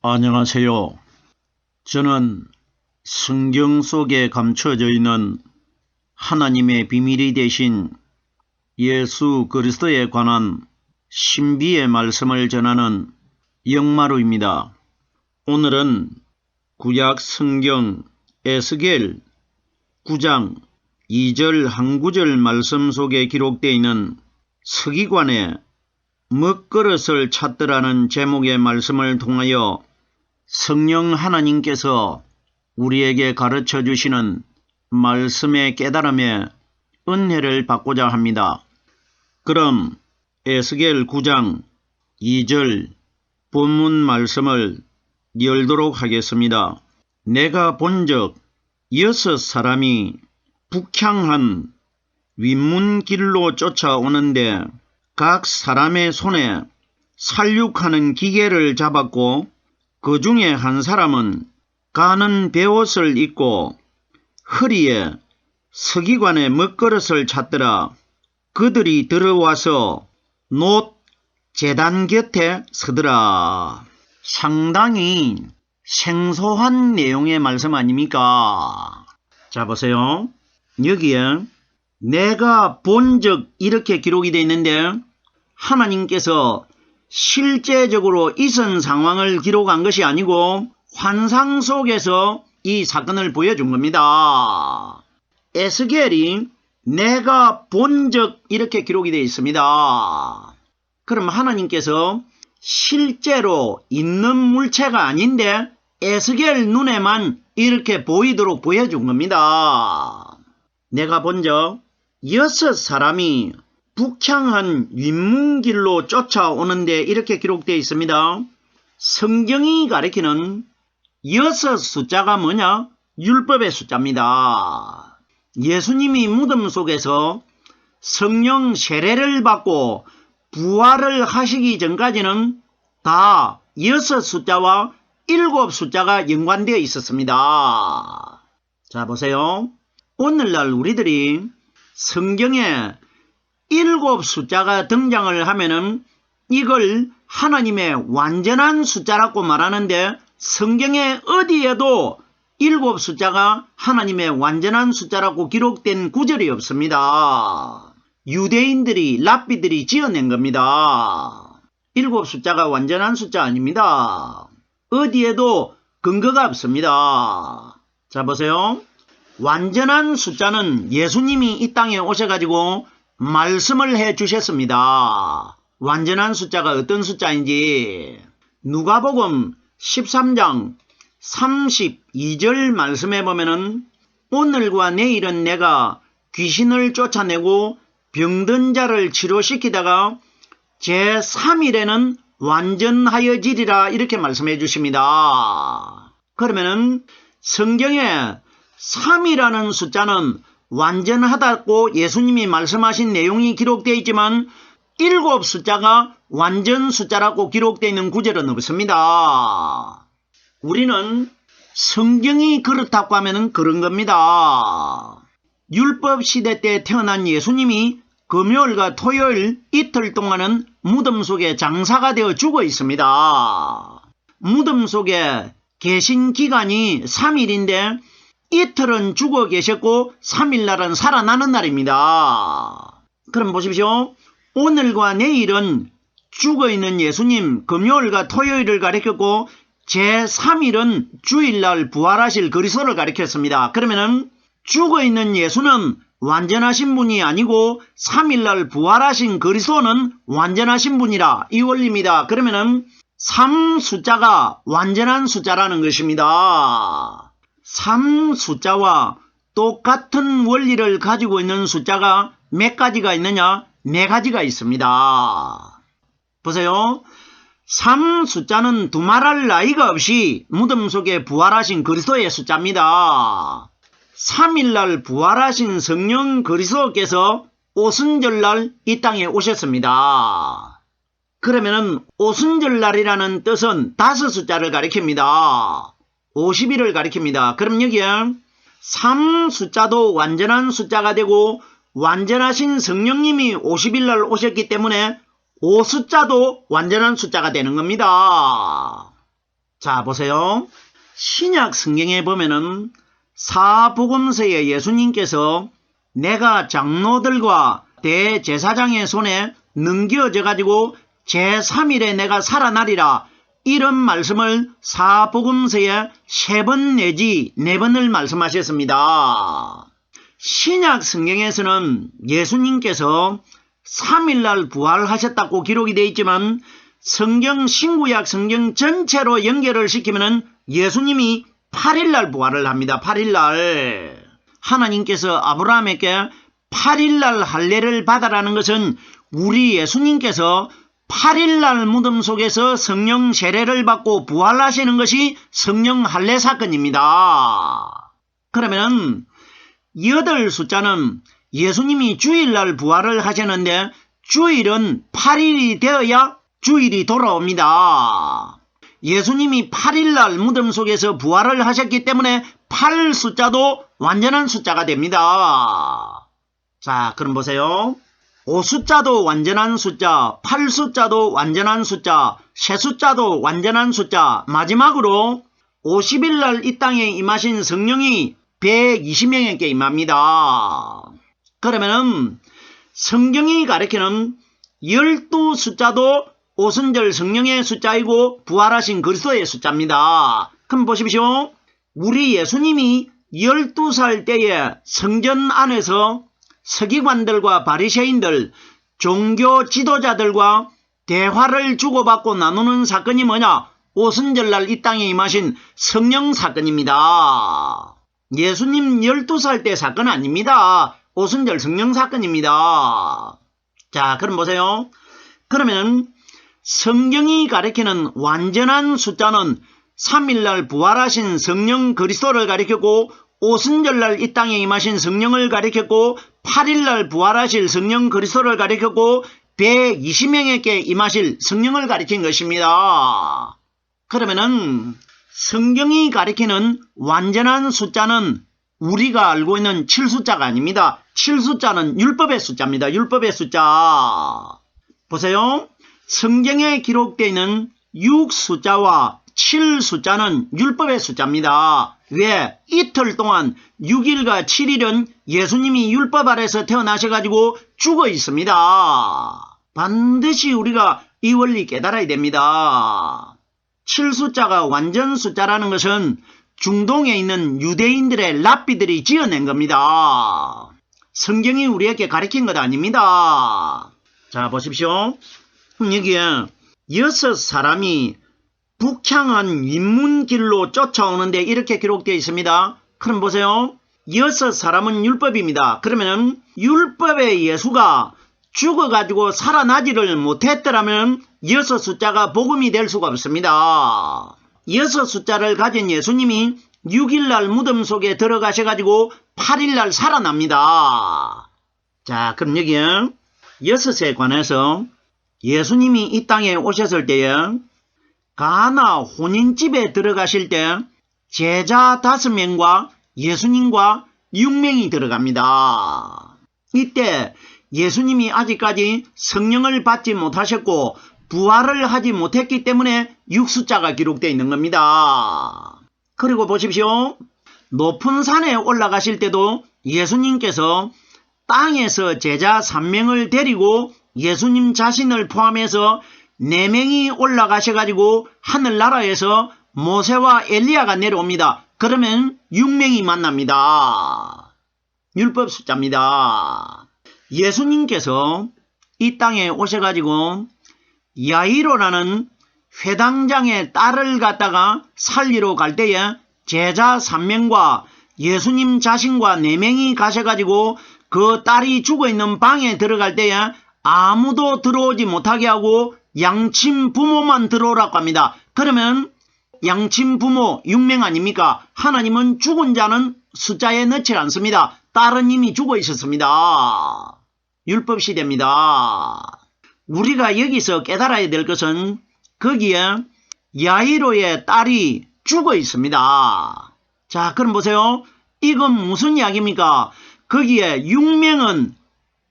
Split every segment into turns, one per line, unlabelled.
안녕하세요. 저는 성경 속에 감춰져 있는 하나님의 비밀이 되신 예수 그리스도에 관한 신비의 말씀을 전하는 영마루입니다. 오늘은 구약 성경 에스겔 9장 2절 한 구절 말씀 속에 기록되어 있는 서기관의 먹그릇을 찾더라는 제목의 말씀을 통하여 성령 하나님께서 우리에게 가르쳐 주시는 말씀의 깨달음에 은혜를 받고자 합니다. 그럼 에스겔 9장 2절 본문 말씀을 열도록 하겠습니다. 내가 본적 여섯 사람이 북향한 윗문길로 쫓아오는데 각 사람의 손에 살육하는 기계를 잡았고 그 중에 한 사람은 가는 베옷을 입고 허리에 서기관의 먹그릇을 찾더라. 그들이 들어와서 노 재단 곁에 서더라. 상당히 생소한 내용의 말씀 아닙니까? 자 보세요. 여기에 내가 본 적 이렇게 기록이 되어 있는데 하나님께서 실제적으로 있은 상황을 기록한 것이 아니고 환상 속에서 이 사건을 보여준 겁니다. 에스겔이 내가 본 적 이렇게 기록이 되어 있습니다. 그럼 하나님께서 실제로 있는 물체가 아닌데 에스겔 눈에만 이렇게 보이도록 보여준 겁니다. 내가 본 적 여섯 사람이 북향한 윗문길로 쫓아오는데 이렇게 기록되어 있습니다. 성경이 가리키는 여섯 숫자가 뭐냐? 율법의 숫자입니다. 예수님이 무덤 속에서 성령 세례를 받고 부활을 하시기 전까지는 다 여섯 숫자와 일곱 숫자가 연관되어 있었습니다. 자 보세요. 오늘날 우리들이 성경에 일곱 숫자가 등장을 하면은 이걸 하나님의 완전한 숫자라고 말하는데 성경에 어디에도 일곱 숫자가 하나님의 완전한 숫자라고 기록된 구절이 없습니다. 유대인들이 랍비들이 지어낸 겁니다. 일곱 숫자가 완전한 숫자 아닙니다. 어디에도 근거가 없습니다. 자 보세요. 완전한 숫자는 예수님이 이 땅에 오셔가지고 말씀을 해 주셨습니다. 완전한 숫자가 어떤 숫자인지 누가복음 13장 32절 말씀해 보면은 오늘과 내일은 내가 귀신을 쫓아내고 병든 자를 치료시키다가 제3일에는 완전하여지리라 이렇게 말씀해 주십니다. 그러면은 성경에 3이라는 숫자는 완전하다고 예수님이 말씀하신 내용이 기록되어 있지만 일곱 숫자가 완전 숫자라고 기록되어 있는 구절은 없습니다. 우리는 성경이 그렇다고 하면 그런 겁니다. 율법 시대 때 태어난 예수님이 금요일과 토요일 이틀 동안은 무덤 속에 장사가 되어 죽어 있습니다. 무덤 속에 계신 기간이 3일인데 이틀은 죽어 계셨고 3일날은 살아나는 날입니다. 그럼 보십시오. 오늘과 내일은 죽어 있는 예수님 금요일과 토요일을 가리켰고 제3일은 주일날 부활하실 그리스도를 가리켰습니다. 그러면은 죽어 있는 예수는 완전하신 분이 아니고 3일날 부활하신 그리스도는 완전하신 분이라 이 원리입니다. 그러면은 3 숫자가 완전한 숫자라는 것입니다. 3 숫자와 똑같은 원리를 가지고 있는 숫자가 몇 가지가 있느냐? 네 가지가 있습니다. 보세요. 3 숫자는 두말할 나이가 없이 무덤 속에 부활하신 그리스도의 숫자입니다. 3일날 부활하신 성령 그리스도께서 오순절날 이 땅에 오셨습니다. 그러면은 오순절날이라는 뜻은 다섯 숫자를 가리킵니다. 50일을 가리킵니다. 그럼 여기에 3 숫자도 완전한 숫자가 되고 완전하신 성령님이 50일날 오셨기 때문에 5 숫자도 완전한 숫자가 되는 겁니다. 자, 보세요. 신약 성경에 보면은 사복음서에 예수님께서 내가 장로들과 대제사장의 손에 넘겨져 가지고 제3일에 내가 살아나리라 이런 말씀을 사복음서에 세 번 내지 네 번을 말씀하셨습니다. 신약 성경에서는 예수님께서 3일날 부활하셨다고 기록이 되어 있지만 성경 신구약 성경 전체로 연결을 시키면 예수님이 8일날 부활을 합니다. 8일날 하나님께서 아브라함에게 8일날 할례를 받아라는 것은 우리 예수님께서 8일날 무덤 속에서 성령 세례를 받고 부활하시는 것이 성령 할례 사건입니다. 그러면 여덟 숫자는 예수님이 주일날 부활을 하셨는데 주일은 8일이 되어야 주일이 돌아옵니다. 예수님이 8일날 무덤 속에서 부활을 하셨기 때문에 8 숫자도 완전한 숫자가 됩니다. 자, 그럼 보세요. 5 숫자도 완전한 숫자, 8 숫자도 완전한 숫자, 세 숫자도 완전한 숫자, 마지막으로 50일 날 이 땅에 임하신 성령이 120명에게 임합니다. 그러면은 성경이 가리키는 12 숫자도 오순절 성령의 숫자이고 부활하신 그리스도의 숫자입니다. 그럼 보십시오. 우리 예수님이 12살 때에 성전 안에서 서기관들과 바리새인들, 종교 지도자들과 대화를 주고받고 나누는 사건이 뭐냐? 오순절날 이 땅에 임하신 성령 사건입니다. 예수님 12살 때 사건 아닙니다. 오순절 성령 사건입니다. 자, 그럼 보세요. 그러면 성경이 가리키는 완전한 숫자는 3일날 부활하신 성령 그리스도를 가리켰고 오순절날 이 땅에 임하신 성령을 가리켰고 8일날 부활하실 성령 그리스도를 가리켰고 120명에게 임하실 성령을 가리킨 것입니다. 그러면은 성경이 가리키는 완전한 숫자는 우리가 알고 있는 7숫자가 아닙니다. 7숫자는 율법의 숫자입니다. 율법의 숫자. 보세요. 성경에 기록되어 있는 6 숫자와 7 숫자는 율법의 숫자입니다. 왜? 이틀 동안 6일과 7일은 예수님이 율법 아래서 태어나셔가지고 죽어 있습니다. 반드시 우리가 이 원리 깨달아야 됩니다. 7 숫자가 완전 숫자라는 것은 중동에 있는 유대인들의 랍비들이 지어낸 겁니다. 성경이 우리에게 가르친 것 아닙니다. 자 보십시오. 여기에 여섯 사람이 북향한 윗문길로 쫓아오는데 이렇게 기록되어 있습니다. 그럼 보세요. 여섯 사람은 율법입니다. 그러면 율법의 예수가 죽어가지고 살아나지를 못했더라면 여섯 숫자가 복음이 될 수가 없습니다. 여섯 숫자를 가진 예수님이 6일날 무덤 속에 들어가셔가지고 8일날 살아납니다. 자 그럼 여기에 여섯에 관해서 예수님이 이 땅에 오셨을 때에 가나 혼인집에 들어가실 때 제자 다섯 명과 예수님과 6명이 들어갑니다. 이때 예수님이 아직까지 성령을 받지 못하셨고 부활을 하지 못했기 때문에 6숫자가 기록되어 있는 겁니다. 그리고 보십시오. 높은 산에 올라가실 때도 예수님께서 땅에서 제자 3명을 데리고 예수님 자신을 포함해서 4명이 올라가셔 가지고 하늘나라에서 모세와 엘리야가 내려옵니다. 그러면 6명이 만납니다. 율법 숫자입니다. 예수님께서 이 땅에 오셔 가지고 야이로라는 회당장의 딸을 갖다가 살리러 갈 때에 제자 3명과 예수님 자신과 4명이 가셔가지고 그 딸이 죽어있는 방에 들어갈 때에 아무도 들어오지 못하게 하고 양친 부모만 들어오라고 합니다. 그러면 양친 부모 6명 아닙니까? 하나님은 죽은 자는 숫자에 넣지 않습니다. 딸은 이미 죽어 있었습니다. 율법 시대입니다. 우리가 여기서 깨달아야 될 것은 거기에 야이로의 딸이 죽어 있습니다. 자 그럼 보세요. 이건 무슨 이야기입니까? 거기에 6명은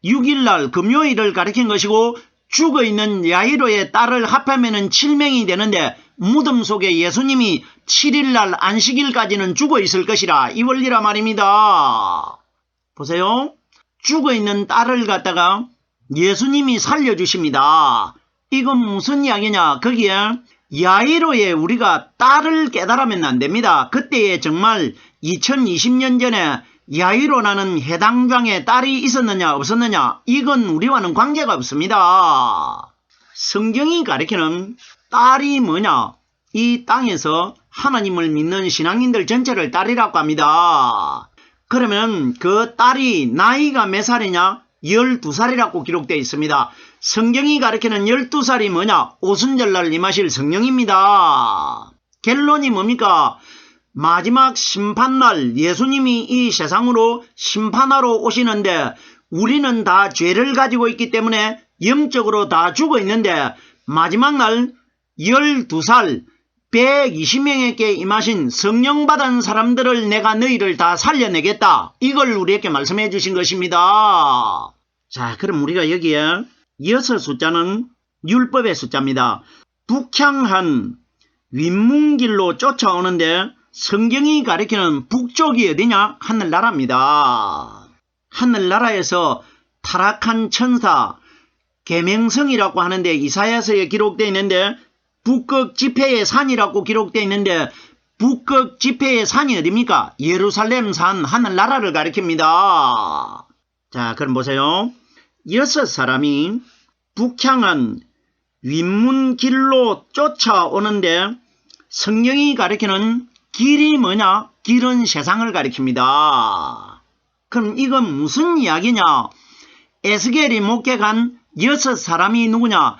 6일날 금요일을 가리킨 것이고 죽어 있는 야이로의 딸을 합하면 7명이 되는데 무덤 속에 예수님이 7일날 안식일까지는 죽어 있을 것이라 이 원리라 말입니다. 보세요. 죽어 있는 딸을 갖다가 예수님이 살려주십니다. 이건 무슨 이야기냐? 거기에 야이로의 우리가 딸을 깨달으면 안 됩니다. 그때에 정말 2020년 전에 야이로라는 해당장의 딸이 있었느냐 없었느냐 이건 우리와는 관계가 없습니다. 성경이 가리키는 딸이 뭐냐? 이 땅에서 하나님을 믿는 신앙인들 전체를 딸이라고 합니다. 그러면 그 딸이 나이가 몇 살이냐? 12살이라고 기록되어 있습니다. 성경이 가리키는 12살이 뭐냐? 오순절날 임하실 성령입니다. 결론이 뭡니까? 마지막 심판날 예수님이 이 세상으로 심판하러 오시는데 우리는 다 죄를 가지고 있기 때문에 영적으로 다 죽어 있는데 마지막 날 12살 120명에게 임하신 성령 받은 사람들을 내가 너희를 다 살려내겠다. 이걸 우리에게 말씀해 주신 것입니다. 자, 그럼 우리가 여기에 여섯 숫자는 율법의 숫자입니다. 북향한 윗문길로 쫓아오는데 성경이 가리키는 북쪽이 어디냐? 하늘나라입니다. 하늘나라에서 타락한 천사, 계명성이라고 하는데 이사야서에 기록되어 있는데 북극 지폐의 산이라고 기록되어 있는데 북극 지폐의 산이 어딥니까? 예루살렘 산 하늘나라를 가리킵니다. 자 그럼 보세요. 여섯 사람이 북향한 윗문길로 쫓아오는데 성경이 가리키는 길이 뭐냐? 길은 세상을 가리킵니다. 그럼 이건 무슨 이야기냐? 에스겔이 목격한 여섯 사람이 누구냐?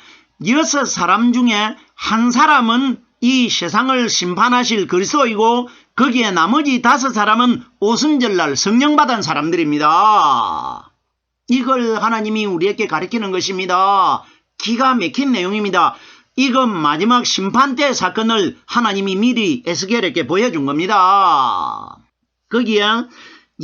여섯 사람 중에 한 사람은 이 세상을 심판하실 그리스도이고 거기에 나머지 다섯 사람은 오순절날 성령 받은 사람들입니다. 이걸 하나님이 우리에게 가르치는 것입니다. 기가 막힌 내용입니다. 이건 마지막 심판 때 사건을 하나님이 미리 에스겔에게 보여준 겁니다. 거기에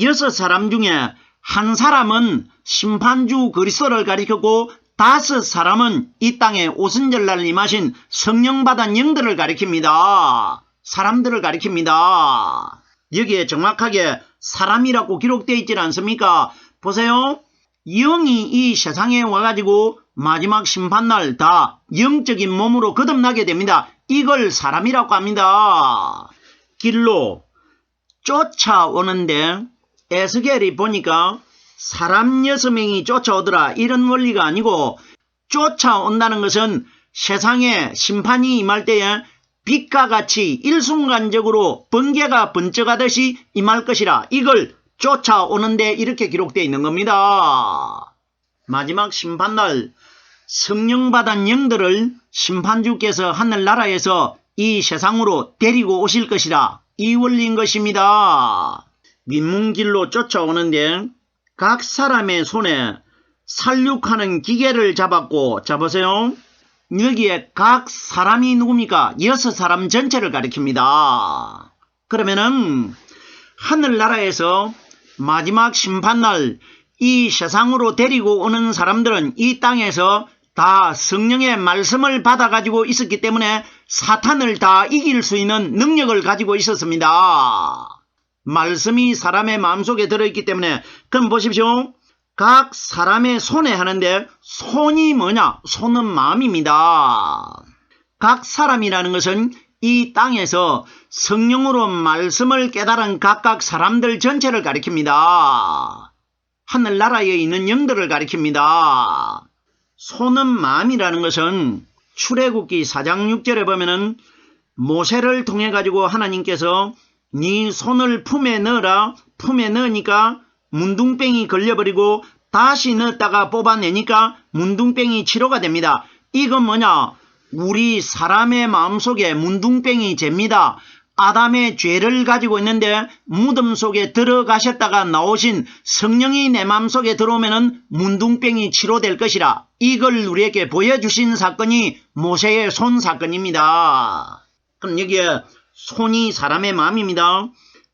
여섯 사람 중에 한 사람은 심판주 그리스도를 가리켰고 다섯 사람은 이 땅에 오순절날 임하신 성령받은 영들을 가리킵니다. 사람들을 가리킵니다. 여기에 정확하게 사람이라고 기록되어 있지 않습니까? 보세요. 영이 이 세상에 와가지고 마지막 심판날 다 영적인 몸으로 거듭나게 됩니다. 이걸 사람이라고 합니다. 길로 쫓아오는데 에스겔이 보니까 사람 여섯 명이 쫓아오더라 이런 원리가 아니고 쫓아온다는 것은 세상에 심판이 임할 때에 빛과 같이 일순간적으로 번개가 번쩍하듯이 임할 것이라 이걸 쫓아오는데 이렇게 기록되어 있는 겁니다. 마지막 심판날 성령 받은 영들을 심판주께서 하늘나라에서 이 세상으로 데리고 오실 것이라 이 원리인 것입니다. 민문길로 쫓아오는데 각 사람의 손에 살육하는 기계를 잡았고 잡으세요. 여기에 각 사람이 누굽니까? 여섯 사람 전체를 가리킵니다. 그러면은 하늘나라에서 마지막 심판날 이 세상으로 데리고 오는 사람들은 이 땅에서 다 성령의 말씀을 받아가지고 있었기 때문에 사탄을 다 이길 수 있는 능력을 가지고 있었습니다. 말씀이 사람의 마음속에 들어있기 때문에 그럼 보십시오. 각 사람의 손에 하는데 손이 뭐냐? 손은 마음입니다. 각 사람이라는 것은 이 땅에서 성령으로 말씀을 깨달은 각각 사람들 전체를 가리킵니다. 하늘나라에 있는 영들을 가리킵니다. 손은 마음이라는 것은 출애굽기 4장 6절에 보면은 모세를 통해 가지고 하나님께서 네 손을 품에 넣어라 품에 넣으니까 문둥병이 걸려버리고 다시 넣었다가 뽑아내니까 문둥병이 치료가 됩니다. 이건 뭐냐? 우리 사람의 마음속에 문둥병이 잽니다. 아담의 죄를 가지고 있는데 무덤 속에 들어가셨다가 나오신 성령이 내 마음속에 들어오면 문둥병이 치료될 것이라 이걸 우리에게 보여주신 사건이 모세의 손 사건입니다. 그럼 여기에 손이 사람의 마음입니다.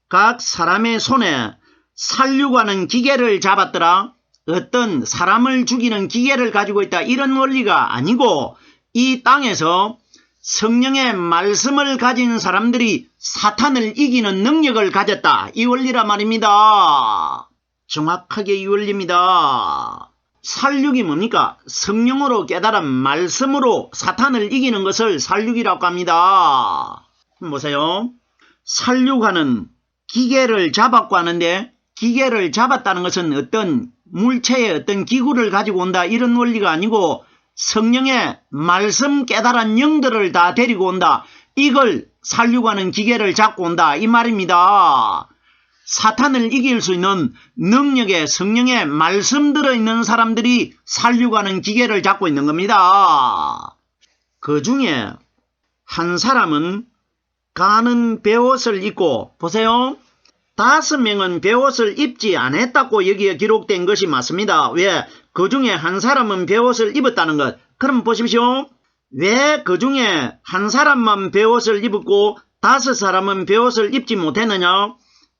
각 사람의 손에 살류하는 기계를 잡았더라. 어떤 사람을 죽이는 기계를 가지고 있다. 이런 원리가 아니고 이 땅에서 성령의 말씀을 가진 사람들이 사탄을 이기는 능력을 가졌다. 이 원리라 말입니다. 정확하게 이 원리입니다. 살육이 뭡니까? 성령으로 깨달은 말씀으로 사탄을 이기는 것을 살육이라고 합니다. 보세요. 살육하는 기계를 잡았고 하는데 기계를 잡았다는 것은 어떤 물체의 어떤 기구를 가지고 온다 이런 원리가 아니고 성령의 말씀 깨달은 영들을 다 데리고 온다. 이걸 살려가는 기계를 잡고 온다. 이 말입니다. 사탄을 이길 수 있는 능력의 성령의 말씀 들어있는 사람들이 살려가는 기계를 잡고 있는 겁니다. 그 중에 한 사람은 가는 베옷을 입고 보세요. 다섯 명은 베옷을 입지 않았다고 여기에 기록된 것이 맞습니다. 왜? 그 중에 한 사람은 베옷을 입었다는 것. 그럼 보십시오. 왜 그 중에 한 사람만 베옷을 입었고 다섯 사람은 베옷을 입지 못했느냐?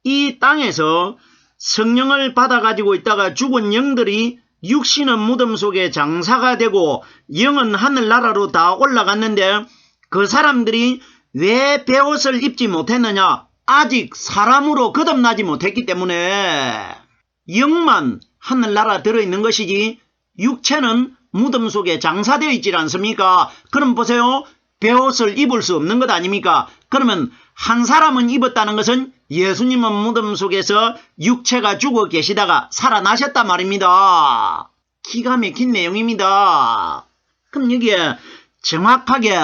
이 땅에서 성령을 받아가지고 있다가 죽은 영들이 육신은 무덤 속에 장사가 되고 영은 하늘나라로 다 올라갔는데 그 사람들이 왜 베옷을 입지 못했느냐? 아직 사람으로 거듭나지 못했기 때문에 영만 하늘나라 들어있는 것이지 육체는 무덤 속에 장사되어 있지 않습니까? 그럼 보세요. 베옷을 입을 수 없는 것 아닙니까? 그러면 한 사람은 입었다는 것은 예수님은 무덤 속에서 육체가 죽어 계시다가 살아나셨단 말입니다. 기가 막힌 내용입니다. 그럼 여기에 정확하게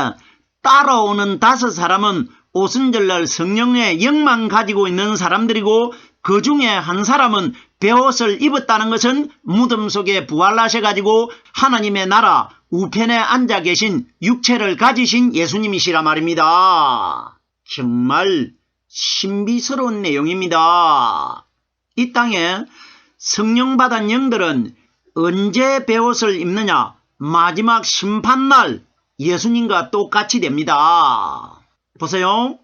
따라오는 다섯 사람은 오순절날 성령의 영만 가지고 있는 사람들이고 그 중에 한 사람은 베옷을 입었다는 것은 무덤 속에 부활하셔가지고 하나님의 나라 우편에 앉아 계신 육체를 가지신 예수님이시라 말입니다. 정말 신비스러운 내용입니다. 이 땅에 성령 받은 영들은 언제 베옷을 입느냐? 마지막 심판날 예수님과 똑같이 됩니다. 보세요.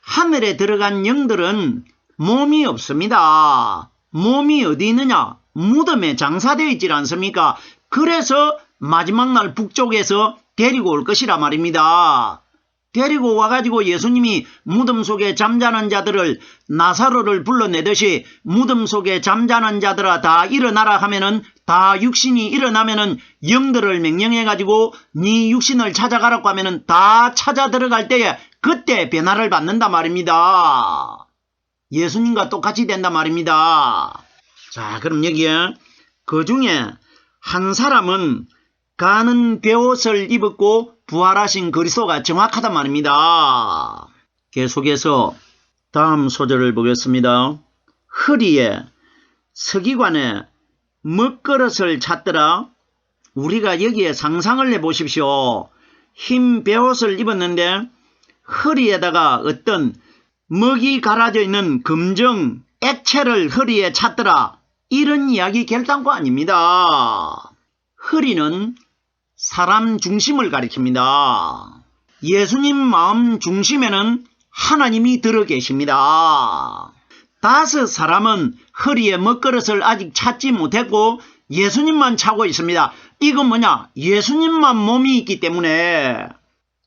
하늘에 들어간 영들은 몸이 없습니다. 몸이 어디 있느냐? 무덤에 장사되어 있지 않습니까? 그래서 마지막 날 북쪽에서 데리고 올 것이라 말입니다. 데리고 와가지고 예수님이 무덤 속에 잠자는 자들을 나사로를 불러내듯이 무덤 속에 잠자는 자들아 다 일어나라 하면은 다 육신이 일어나면은 영들을 명령해가지고 네 육신을 찾아가라고 하면은 다 찾아 들어갈 때에 그때 변화를 받는다 말입니다. 예수님과 똑같이 된다 말입니다. 자 그럼 여기에 그 중에 한 사람은 가는 베옷을 입었고 부활하신 그리스도가 정확하단 말입니다. 계속해서 다음 소절을 보겠습니다. 허리에 서기관에 먹그릇을 찾더라. 우리가 여기에 상상을 해보십시오. 흰 베옷을 입었는데 허리에다가 어떤 먹이 갈아져 있는 금정 액체를 허리에 찾더라. 이런 이야기 결단코 아닙니다. 허리는 사람 중심을 가리킵니다. 예수님 마음 중심에는 하나님이 들어 계십니다. 다섯 사람은 허리에 먹그릇을 아직 찾지 못했고 예수님만 차고 있습니다. 이건 뭐냐? 예수님만 몸이 있기 때문에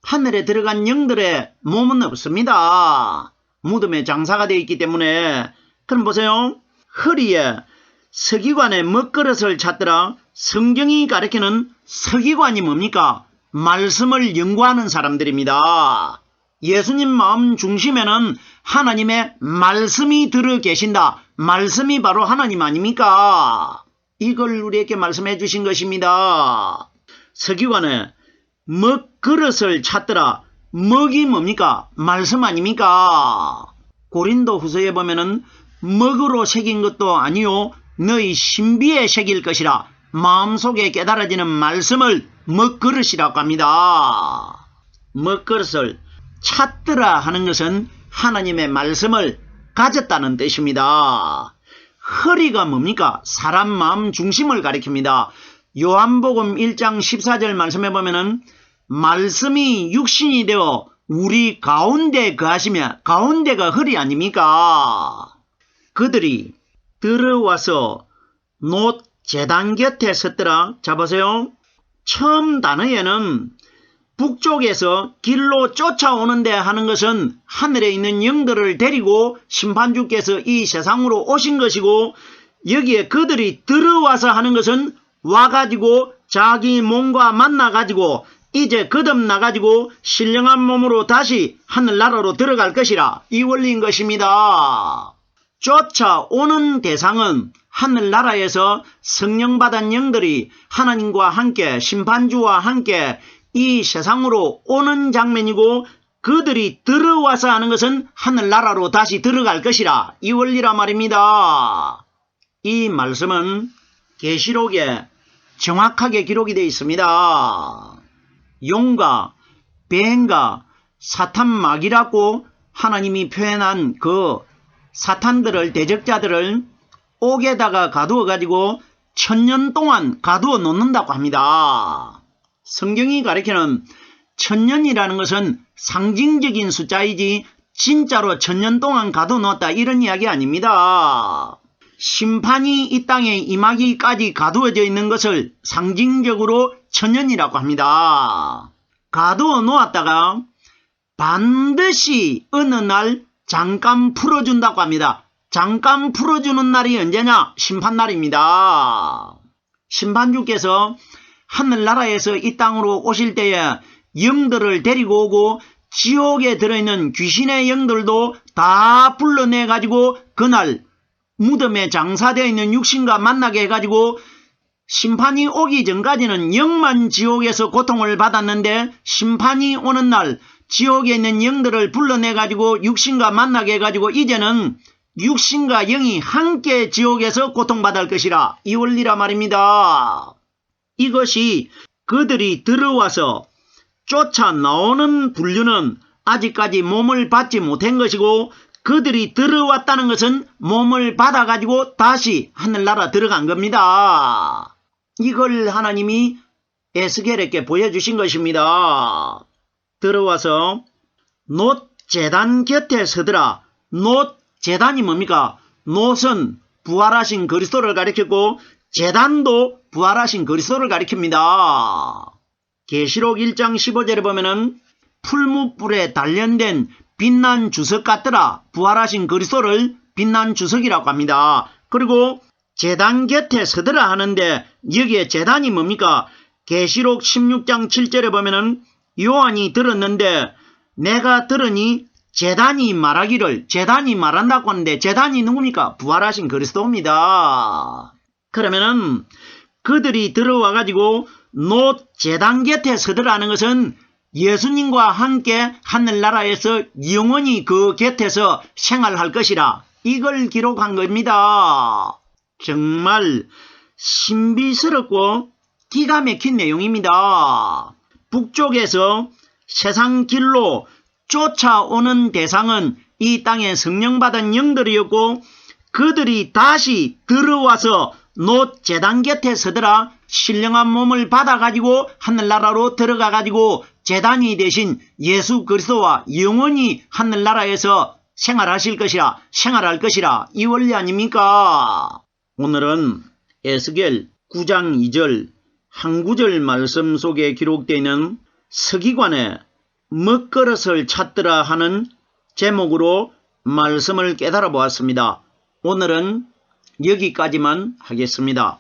하늘에 들어간 영들의 몸은 없습니다. 무덤에 장사가 되어 있기 때문에 그럼 보세요. 허리에 서기관의 먹그릇을 찾더라. 성경이 가리키는 서기관이 뭡니까? 말씀을 연구하는 사람들입니다. 예수님 마음 중심에는 하나님의 말씀이 들어 계신다. 말씀이 바로 하나님 아닙니까? 이걸 우리에게 말씀해 주신 것입니다. 서기관의 먹그릇을 찾더라. 먹이 뭡니까? 말씀 아닙니까? 고린도 후서에 보면은 먹으로 새긴 것도 아니요 너희 신비에 새길 것이라 마음속에 깨달아지는 말씀을 먹그릇이라고 합니다. 먹그릇을 찾더라 하는 것은 하나님의 말씀을 가졌다는 뜻입니다. 허리가 뭡니까? 사람 마음 중심을 가리킵니다. 요한복음 1장 14절 말씀해 보면은 말씀이 육신이 되어 우리 가운데 거하시며 가운데가 허리 아닙니까? 그들이 들어와서 놋 재단 곁에 섰더라. 자 보세요. 처음 단어에는 북쪽에서 길로 쫓아오는데 하는 것은 하늘에 있는 영들을 데리고 심판주께서 이 세상으로 오신 것이고 여기에 그들이 들어와서 하는 것은 와가지고 자기 몸과 만나가지고 이제 거듭나가지고 신령한 몸으로 다시 하늘나라로 들어갈 것이라 이 원리인 것입니다. 쫓아오는 대상은 하늘나라에서 성령받은 영들이 하나님과 함께 심판주와 함께 이 세상으로 오는 장면이고 그들이 들어와서 하는 것은 하늘나라로 다시 들어갈 것이라 이 원리라 말입니다. 이 말씀은 계시록에 정확하게 기록이 되어 있습니다. 용과 뱀과 사탄 마귀라고 하나님이 표현한 그 사탄들을 대적자들을 옥에다가 가두어 가지고 천년 동안 가두어 놓는다고 합니다. 성경이 가리키는 천년이라는 것은 상징적인 숫자이지 진짜로 천년 동안 가두어 놓았다 이런 이야기 아닙니다. 심판이 이 땅에 임하기까지 가두어져 있는 것을 상징적으로 천년이라고 합니다. 가두어 놓았다가 반드시 어느 날 잠깐 풀어준다고 합니다. 잠깐 풀어주는 날이 언제냐? 심판날입니다. 심판주께서 하늘나라에서 이 땅으로 오실 때에 영들을 데리고 오고 지옥에 들어있는 귀신의 영들도 다 불러내가지고 그날 무덤에 장사되어 있는 육신과 만나게 해가지고 심판이 오기 전까지는 영만 지옥에서 고통을 받았는데 심판이 오는 날 지옥에 있는 영들을 불러내가지고 육신과 만나게 해가지고 이제는 육신과 영이 함께 지옥에서 고통받을 것이라 이 원리라 말입니다. 이것이 그들이 들어와서 쫓아 나오는 분류는 아직까지 몸을 받지 못한 것이고 그들이 들어왔다는 것은 몸을 받아가지고 다시 하늘나라 들어간 겁니다. 이걸 하나님이 에스겔에게 보여주신 것입니다. 들어와서 놋 재단 곁에 서더라. 놋 재단이 뭡니까? 놋은 부활하신 그리스도를 가리켰고 재단도 부활하신 그리스도를 가리킵니다. 계시록 1장 15절에 보면은 풀무불에 단련된 빛난 주석 같더라. 부활하신 그리스도를 빛난 주석이라고 합니다. 그리고 재단 곁에 서더라 하는데 여기에 재단이 뭡니까? 계시록 16장 7절에 보면은 요한이 들었는데 내가 들으니 재단이 말하기를 재단이 말한다고 하는데 재단이 누굽니까? 부활하신 그리스도입니다. 그러면은 그들이 들어와 가지고 노 재단 곁에 서더라는 것은 예수님과 함께 하늘나라에서 영원히 그 곁에서 생활할 것이라 이걸 기록한 겁니다. 정말 신비스럽고 기가 막힌 내용입니다. 북쪽에서 세상 길로 쫓아오는 대상은 이 땅에 성령받은 영들이었고 그들이 다시 들어와서 노 재단 곁에 서더라 신령한 몸을 받아가지고 하늘나라로 들어가가지고 재단이 대신 예수 그리스도와 영원히 하늘나라에서 생활하실 것이라 생활할 것이라 이 원리 아닙니까? 오늘은 에스겔 9장 2절 한 구절 말씀 속에 기록되어 있는 서기관의 먹그릇을 찾더라 하는 제목으로 말씀을 깨달아 보았습니다. 오늘은 여기까지만 하겠습니다.